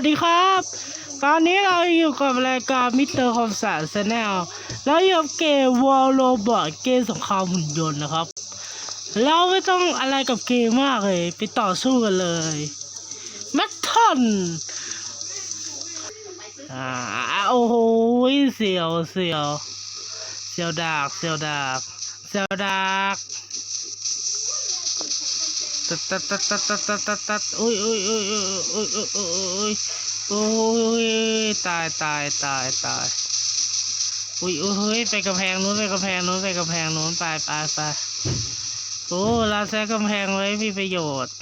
สดีครับ ตอนนี้เราอยู่กับรายการมิสเตอร์คอมสารแนลแล้วอยู่กับเกมวอลโลบอทเกมสงครามหุ่นยนต์นะครับ เราไม่ต้องอะไรกับเกมมากเลย ไปต่อสู้กันเลยแมททอนอ่าโอ้โหเสียวเสียวเสียวดากเสียวดากเสียวดาก ตัดตัดตัดตัดตัดตัดตัดตัดอุ้ยโอ้ยโอ้ยโอ้ยโอ้ยโอ้ยโอ้ยโอ้ยตายตายตายตายอุ้ยอุ้ยเฮ้ยไปกระแพงนู้นไปกระแพงนู้นไปกระแพงนู้นไปไปไปโอ้เราแซะกำแพงไว้มีประโยชน์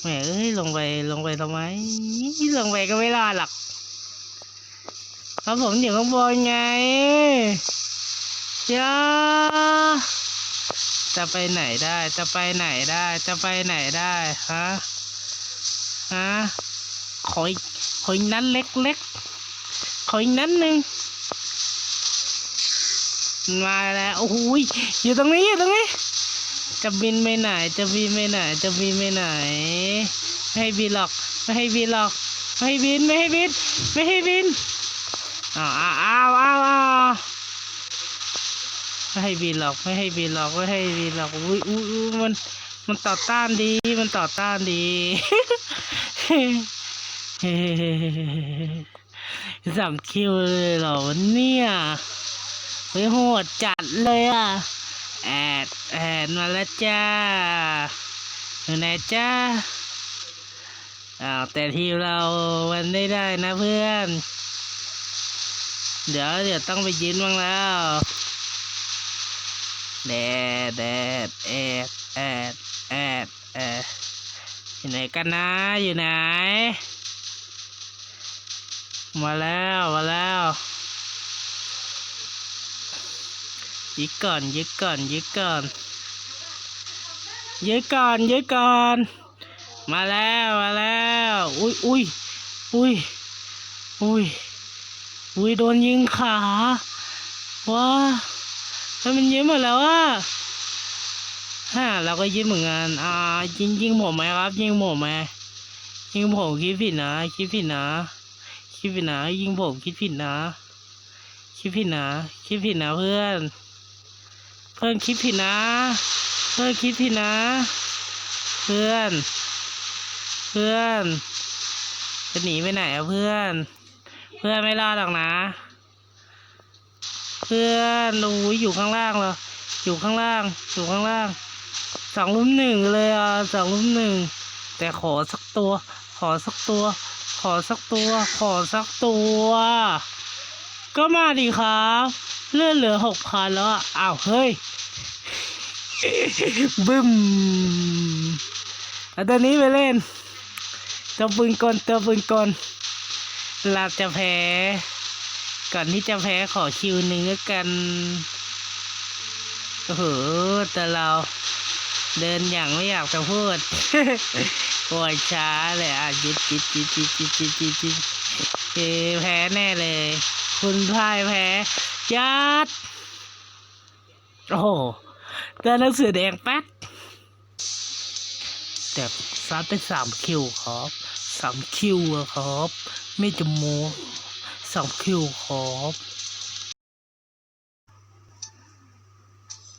แหมเอ้ยลงไปลงไปทำไมลงไปก็ไม่รอดหรอกครับผมอยู่ข้างบนไงยา จะไปไหนได้ จะไปไหนได้ จะไปไหนได้ฮะฮะขออีกขออีกนั้นเล็กๆขออีกนั้นหนึ่งมาแล้วโอ้โหยอยู่ตรงนี้อยู่ตรงนี้ จะบินไปไหน จะบินไปไหน จะบินไปไหน ไม่ให้บินหรอก ไม่ให้บินหรอก ไม่ให้บิน ไม่ให้บิน ไม่ให้บินอ้าวอ้าวอ้าว ไม่ให้บินหรอกไม่ให้บินหรอกไม่ให้บินหรอกอุ้ยอุ้ยมันมันต่อต้านดีมันต่อต้านดีสามคิวเลยเหรอวะเนี่ยเฮ้ยโหดจัดเลยอะแอดแอดมาแล้วจ้าอยู่ไหนจ้าอ้าวแต่ทีมเรามันได้ได้นะเพื่อน เดี๋ยวเดี๋ยวต้องไปยืนบ้างแล้ว แดดแดดแอดแอดแอดแอดอยู่ไหนกันนะอยู่ไหน มาแล้วมาแล้วยึดก่อนยึดก่อนยึดก่อนยึดก่อนยึดก่อน มาแล้วมาแล้วอุ้ยอุ้ยอุ้ยอุ้ยอุ้ยโดนยิงขาว้า แล้วมันยิ้มหมดแล้วอะฮ่าเราก็ยิ้มเหมือนกันอ่ายิงยิงผมไหมครับ ยิงผมไหมยิงผมคิดผิดนะคิดผิดนะคิดผิดนะยิงผมคิดผิดนะคิดผิดนะคิดผิดนะเพื่อน เพื่อนคิดผิดนะ เพื่อนคิดผิดนะ เพื่อน เพื่อนจะหนีไปไหนอะเพื่อน เพื่อนไม่รอดหรอกนะ พื่อนโอ้อยู่ข้างล่างเหรออยู่ข้างล่าง อยู่ข้างล่างสองลุมหนึ่งเลยอะสองลุมหนึ่งแต่ขอสักตัว ขอสักตัว ขอสักตัว ขอสักตัว ก็มาดิครับเลื่อนเหลือหกพันแล้วอ้าวเฮ้ยบึ้มเอาตอนนี้ไปเล่นตัวปืนกลตัวปืนกลเราจะแพ้ ก่อนที่จะแพ้ขอคิวหนึ่งแล้วกัน โอ้โห แต่เราเดินอย่างไม่อยากจะพูดปวดช้าเลยอะจิตจิตจิตจิตจิตจิตจิตจิตแพ้แน่เลย คุณพ่ายแพ้ยัดโอ้โหเจอหนังสือแดงแป๊ดแต่ซัดไปสามคิวครับสามคิวอะครับ ไม่จะโม สามคิวครับ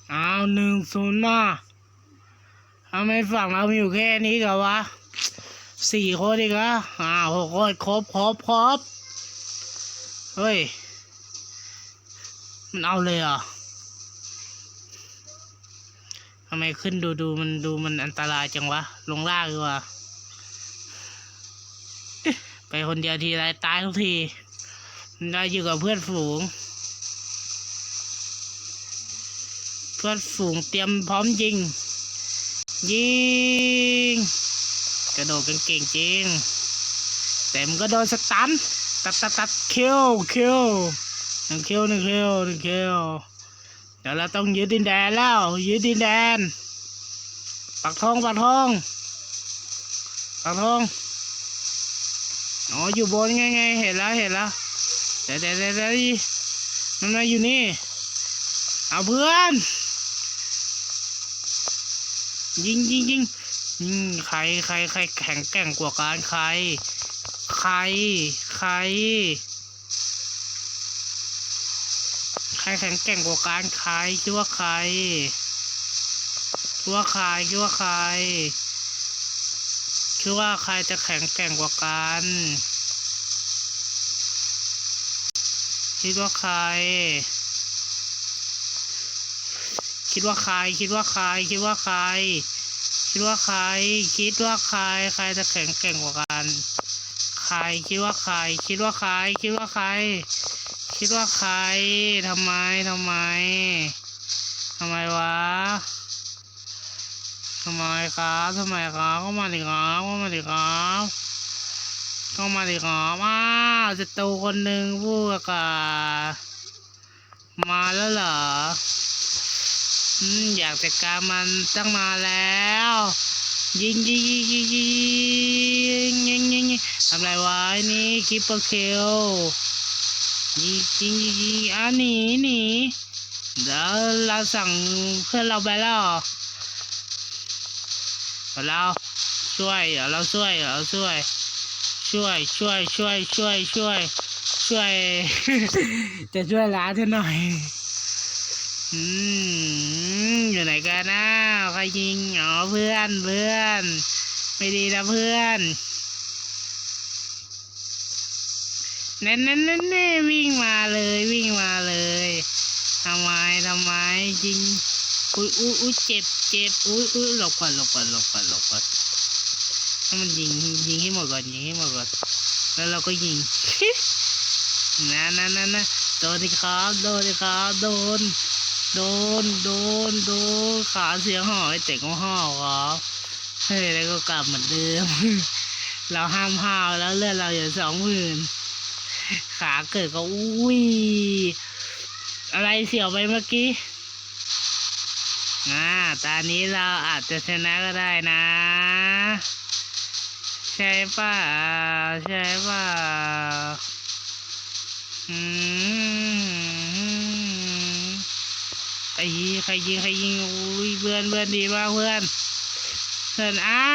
เอาหนึ่งศูนย์มาทำไมฝั่งเราอยู่แค่นี้กันวะสี่คนอีกอะอ้าวหกคนครบครบครบเฮ้ย มันเอาเลยเหรอะทำไมขึ้นดูดูมันดูมันอันตรายจังวะ ลงล่างดีกว่า ไปคนเดียวทีไรตายทุกที ได้อยู่กับเพื่อนฝูง เพื่อนฝูงเตรียมพร้อมยิง ยิง กระโดดกันเก่งจริง แต่มันก็โดนสตัน ตัดตัดตัดคิวคิวหนึ่งคิวหนึ่งคิวหนึ่งคิวเดี๋ยวเราต้องยึดดินแดนแล้วยึดดินแดน ปักทองปักทองปักทองอ๋ออยู่บนไงไงเห็นแล้วเห็นแล้ว เดี๋ยวเดี๋ยวเดี๋ยวเดี๋ยวมันอยู่นี่ เอาเพื่อน ยิงยิงยิงอืมใครใครใครแข็งแกร่งกว่ากันใคร ใคร ใคร ใครแข็งแกร่งกว่ากันใครคิดว่าใครคิดว่าใครคิดว่าใครคิดว่าใครจะแข็งแกร่งกว่ากัน คิดว่าใคร คิดว่าใคร คิดว่าใคร คิดว่าใคร คิดว่าใคร คิดว่าใคร ใครจะแข็งแกร่งกว่ากัน ใคร คิดว่าใคร คิดว่าใคร คิดว่าใคร คิดว่าใครทำไมทำไมทำไมวะทำไมครับทำไมครับเข้ามาดิครับเข้ามาดิครับ เข้ามาดิครับว้าวศัตรูคนหนึ่งพูดกับมาแล้วเหรออยากจัดการมันตั้งมาแล้ว ยิงยิงยิงยิงยิงยิงยิงทำไรวะนี่คิปเปอร์เคลยิงยิงยิงยิงอะหนีหนีเดี๋ยวเราสั่งเพื่อนเราไปแล้วเราช่วยเดี๋ยวเราช่วยเดี๋ยวเราช่วย ช่วยช่วยช่วยช่วยช่วย ช่วย จะช่วยร้านเธอหน่อย อืมอยู่ไหนกันนะใครยิงอ๋อเพื่อนเพื่อน ไม่ดีนะเพื่อนเน่นเน่นเน่นเน่วิ่งมาเลยวิ่งมาเลยทำไมทำไมยิงอุ้ยอุ้ยอุ้ยเจ็บเจ็บอุ้ยอุ้ยหลบก่อนหลบก่อนหลบก่อนหลบก่อน ให้มันยิงยิงให้หมดก่อนยิงให้หมดก่อนแล้วเราก็ยิงนะนะนะนะโดนดิครับโดนดิครับโดน โดนโดนโดนขาเสียหอยแต่ก็ห่อครับเฮ้ยแล้วก็กลับเหมือนเดิม เราห้ามห้าวแล้วเลือดเราอยู่สองหมื่นขาเกิดก็อุ้ยอะไรเสียวไปเมื่อกี้อ่าตอนนี้เราอาจจะชนะก็ได้นะ ใช่ป่ะใช่ป่ะอืมใครยิงใครยิงใครยิงอุ้ยเพื่อนเพื่อนดีมากเพื่อนเพื่อนอ้า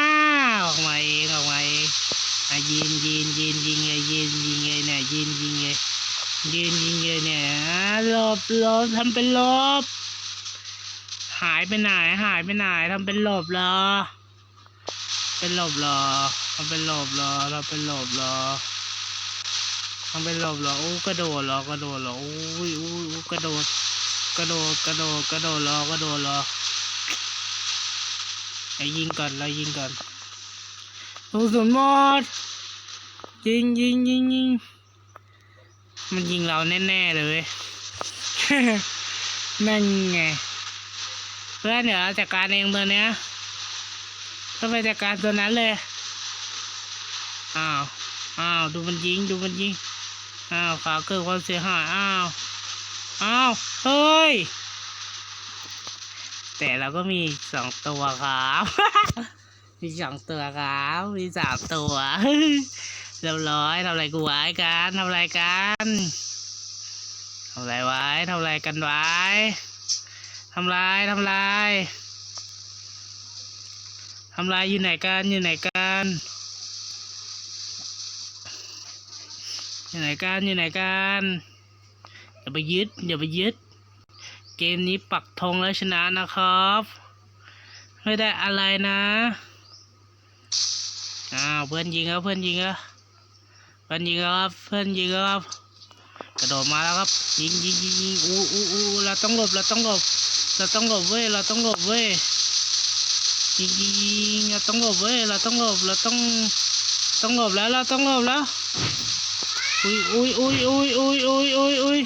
วออกมาเองออกมาเองอะยินยินยินยิงไงยินยิงไงเนี่ยยินยิงไงยินยิงไงเนี่ยหลบหลบทำเป็นหลบ หายไปไหน หายไปไหนทำเป็นหลบเหรอ เป็นหลบเหรอ ทำเป็นหลบเหรอ เราเป็นหลบเหรอทำเป็นหลบเหรอ โอ้กระโดดเหรอกระโดดเหรออุ้ยอุ้ยอุ้ยกระโดด กระโดด กระโดด กระโดดหรอกระโดดหรอไอ้ยิงก่อนเรายิงก่อนลูกสุนหมด ยิงยิงยิงยิง มันยิงเราแน่ๆเลยนั่นไงเพื่อนเดี๋ยวเราจัดการเองตัวเนี้ยก็ไปจัดการตัวนั้นเลย อ้าว อ้าว ดูมันยิง ดูมันยิง อ้าวขาเกิดความเสียหาย อ้าว อ้าว เฮ้ย แต่เราก็มีสองตัวครับ มีสองตัวครับ มีสามตัวเรียบร้อยทำอะไรกูไว้กันทำอะไรกันทำอะไรไว้ทำอะไรกันไว้ทำลายทำลายทำลายอยู่ไหนกันอยู่ไหนกัน อยู่ไหนกันอยู่ไหนกันอย่าไปยึดอย่าไปยึด เกมนี้ปักธงแล้วชนะนะครับ ไม่ได้อะไรนะอ้าวเพื่อนยิงครับเพื่อนยิงครับเพื่อนยิงครับเพื่อนยิงครับ กระโดดมาแล้วครับ ยิงยิงยิงยิงอู้อู้อู้เราต้องหลบเราต้องหลบเราต้องหลบเว้ยเราต้องหลบเว้ยยิงยิงยิงเราต้องหลบเว้ยเราต้องหลบเราต้องต้องหลบแล้วเราต้องหลบแล้ว อุ้ยอุ้ยอุ้ยอุ้ยอุ้ยอุ้ยอุ้ยอุ้ย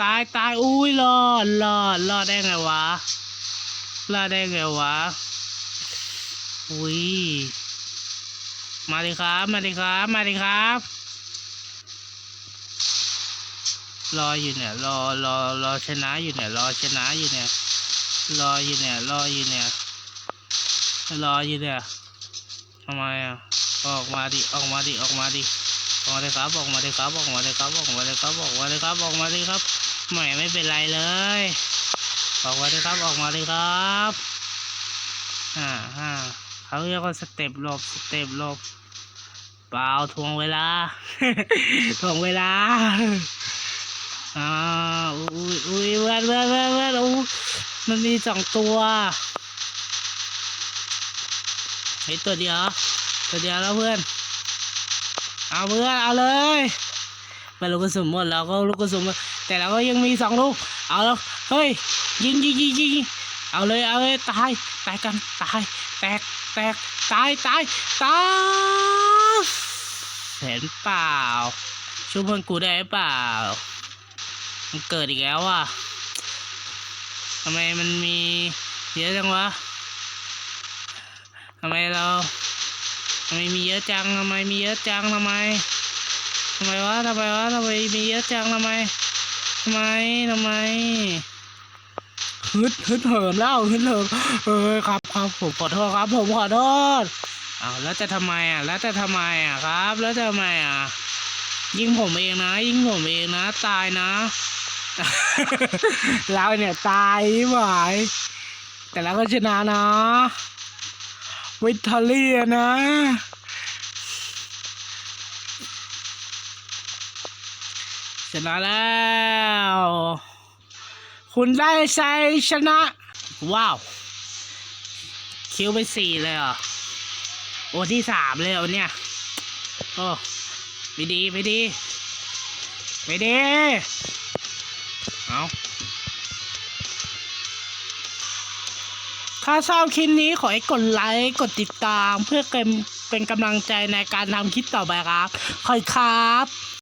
ตายตายอุ้ยรอดรอดรอดได้ไงวะรอดได้ไงวะอุ้ยมาดิครับมาดิครับมาดิครับ รออยู่เนี่ยรอรอรอชนะอยู่เนี่ยรอชนะอยู่เนี่ยรออยู่เนี่ยรออยู่เนี่ยรออยู่เนี่ยทำไมอะออกมาดิออกมาดิออกมาดิ ออกมาดิครับออกมาดิครับออกมาดิครับออกมาดิครับออกมาดิครับออกมาดิครับแหมไม่เป็นไรเลยออกมาดิครับออกมาดิครับอ่าอ่าเขาเรียกว่าสเต็ปหลบสเต็ปหลบเปล่าทวงเวลาทวงเวลาอ่าอุ้ยอุ้ยเว้นเว้นเว้นเว้นอู้มันมีสองตัวเฮ้ยตัวเดียวตัวเดียวแล้วเพื่อน เอาเพื่อนเอาเลยไปลูกกระสุนหมดแล้วก็ลูกกระสุนหมดแต่เราก็ยังมีสองลูกเอาแล้วเฮ้ยยิงยิงยิงยิงยิงเอาเลยเอาเลยตายตายกันตายแตกแตกตายตายตายเห็นเปล่าช่วยเพื่อนกูได้เปล่ามันเกิดอีกแล้วอะทำไมมันมีเยอะจังวะทำไมเรา ทำไมมีเยอะจังทำไมมีเยอะจังทำไมทำไมวะทำไมวะทำไมมีเยอะจังทำไมทำไมทำไมฮึดฮึดเหิมแล้วฮึดเหิมเออครับครับผมขอโทษครับ ผมขอโทษอ้าวแล้วจะทำไมอะ แล้วจะทำไมอะครับ แล้วจะทำไมอะ ยิงผมเองนะ ยิงผมเองนะ ตายนะ เราเนี่ยตายไหวแต่เราก็ชนะนะ วิทอรี่นะชนะแล้ว คุณได้ชัยชนะ ว้าว คิวไปสี่เลยเหรอ โอ้ที่สามเลยเหรอเนี่ยโอ้ไม่ดี ไม่ดี ไม่ดี เอา ถ้าชอบคลิปนี้ขอให้กดไลค์ กดติดตาม เพื่อเป็นเป็นกำลังใจในการทำคลิปต่อไปครับขอบคุณครับ